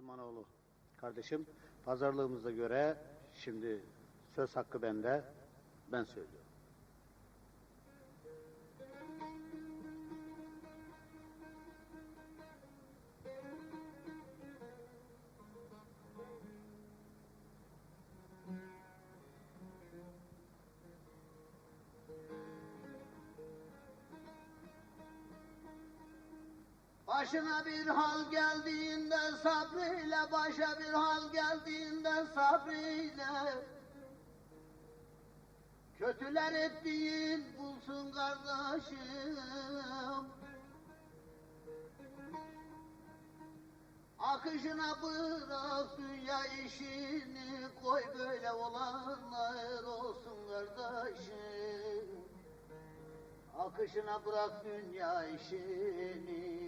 Süleymanoğlu kardeşim pazarlığımıza göre şimdi söz hakkı bende ben söylüyorum. Başına bir hal geldiğinde sabrıyla, başa bir hal geldiğinde sabrıyla. Kötüler ettiğin bulsun kardeşim. Akışına bırak dünya işini koy böyle olanlar olsun kardeşim. Akışına bırak dünya işini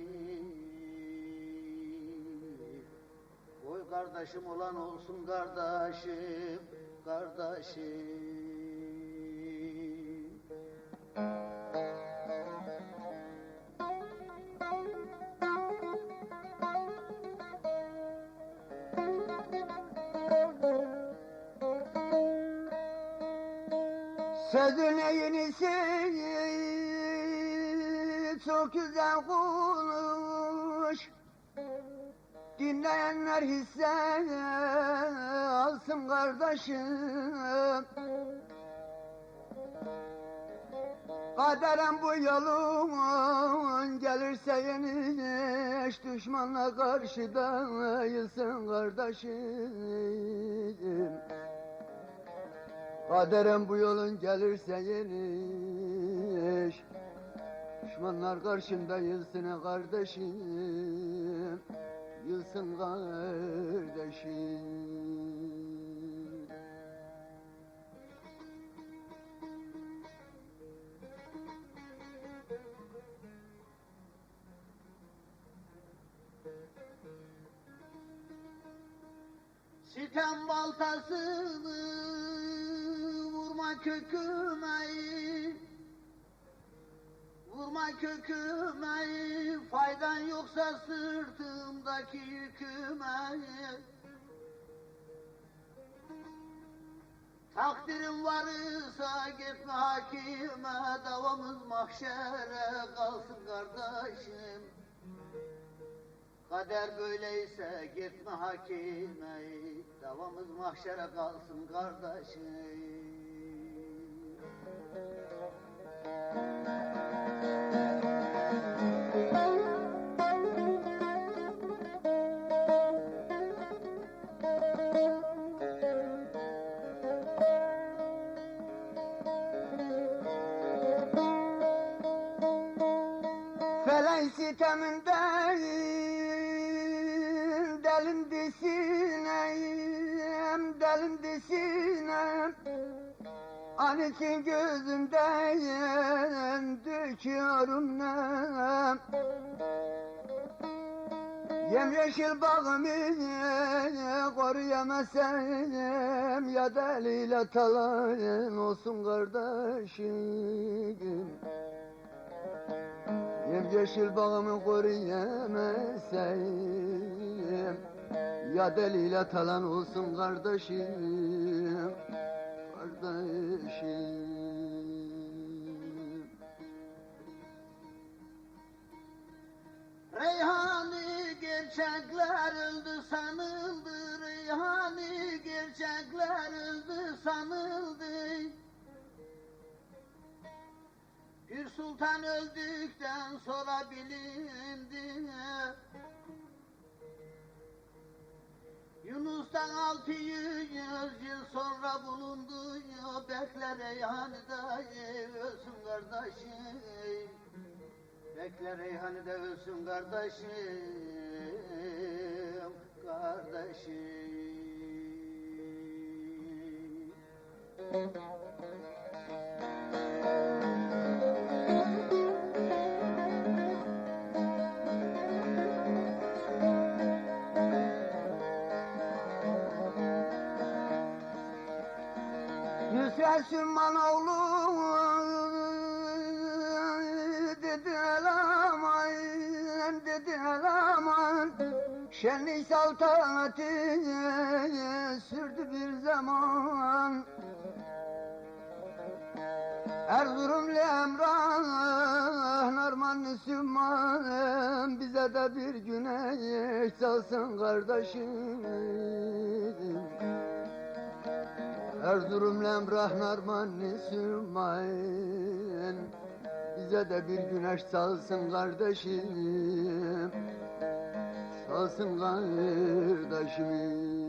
kardeşim olan olsun kardeşim Kardeşim. Sözüne yenisi çok güzel konuş Dinleyenler hisse alsın kardeşim. Kaderen bu yolun gelirse yeniş Düşmanla karşıda yılsın kardeşim. Kaderen bu yolun gelirse yeniş Düşmanlar karşında yılsın kardeşim Yılsın kardeşim. Sitem baltasını vurma köküme Vurma köküme faydan yoksa sırtımdaki yüküme. Takdirin varsa gitme hakime davamız mahşere kalsın kardeşim. Kader böyleyse gitme hakime Davamız mahşere kalsın kardeşim Felen siteminden delindi sinem, delindi sinem An için gözümden döküyorum nem. Yemyeşil bağımı koruyamazsam Ya deliyle talan olsun kardeşim Yemyeşil bağımı koruyamazsam Ya deliyle talan olsun kardeşim Kardeşim. Reyhani gerçekler öldü sanıldı Reyhani gerçekler öldü sanıldı. Pir Sultan öldükten sonra bilindi. Yunus'tan altı yüz yıl sonra bulundu. Bekle Reyhan'da ölsün kardeşim. Bekle Reyhan'da ölsün kardeşim Kardeşim Yusuf Sülmanoğlu dedi aman dedi aman. Şenlik saltanatı sürdü bir zaman. Erzurumlu Emrah, Narmanlı Sümman Bize de bir güneş çalsın kardeşim Erzurumlu Emrah, Narmanlı Sümman Bize de bir güneş çalsın kardeşim. Çalsın kardeşim